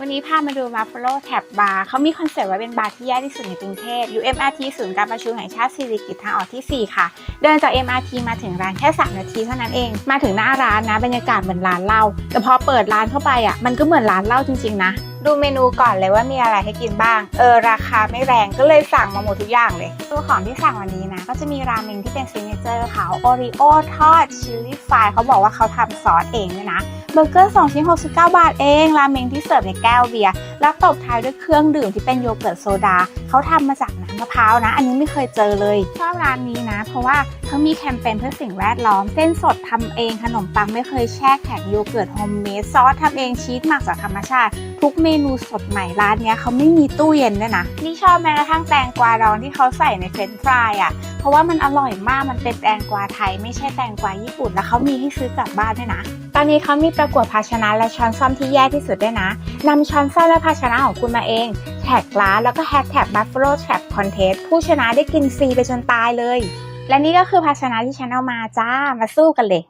วันนี้พามาดู Buffalo Tap Bar เขามีคอนเซ็ปต์ว่าเป็นบาร์ที่แย่ที่สุดในกรุงเทพอยู่ MRT ศูนย์การประชุมแห่งชาติสิริกิติ์ทางออกที่ 4 ค่ะ เดินจาก MRT มาถึงร้านแค่ 3 นาทีเท่านั้นเอง มาถึงหน้าร้านนะบรรยากาศเหมือนร้านเหล้าแต่พอเปิดร้านเข้าไปอะมันก็เหมือนร้านเหล้าจริงๆนะ ดูเมนูก่อนเลยว่ามีอะไรให้กินบ้าง เออราคาไม่แรงก็เลยสั่งมาหมดทุกอย่างเลยตัวของที่สั่งวันนี้นะ ก็จะมีราเมงที่เป็นซิกเนเจอร์เขาโอริโอทอดชิลลี่ฟรายเขาบอกว่าเขาทำซอสเองด้วยนะเบอร์เกอร์2ชิ้น69บาทเอง ราเมงที่เสิร์ฟในแก้วเบียร์แล้วตบท้ายด้วยเครื่องดื่มที่เป็นโยเกิร์ตโซดาเขาทำมาจากน้ำมะพร้าวนะ อันนี้ไม่เคยเจอเลย ชอบร้านนี้นะ เพราะว่าเขามีแคมเปญเพื่อสิ่งแวดล้อม เส้นสดทำเองขนมปังไม่เคยแช่แข็งโยเกิร์ตโฮมเมดซอสทำเองชีสหมักจากธรรมชาติ ทุกเมนูสดใหม่ร้านเนี้ยเขาไม่มีตู้เย็นด้วยนะนี่ชอบแม้กระทั่งแตงกวาดองที่เขาใส่ในเฟรนช์ฟรายอะเพราะว่ามันอร่อยมากมันเป็นแตงกวาไทย ไม่ใช่แตงกวาญี่ปุ่นแล้วเขามีให้ซื้อกลับบ้านด้วยนะ ตอนนี้เขามีประกวดภาชนะและช้อนซ่อมที่แย่ที่สุดด้วยนะนำช้อนซ่อมและภาชนะของคุณมาเองแท็กร้านแล้วก็แฮชแท็ก Buffalo Trap Contest ผู้ชนะได้กินฟรีไปจนตายเลย และนี่ก็คือภาชนะที่ฉันเอามาจ้ามาสู้กันเลย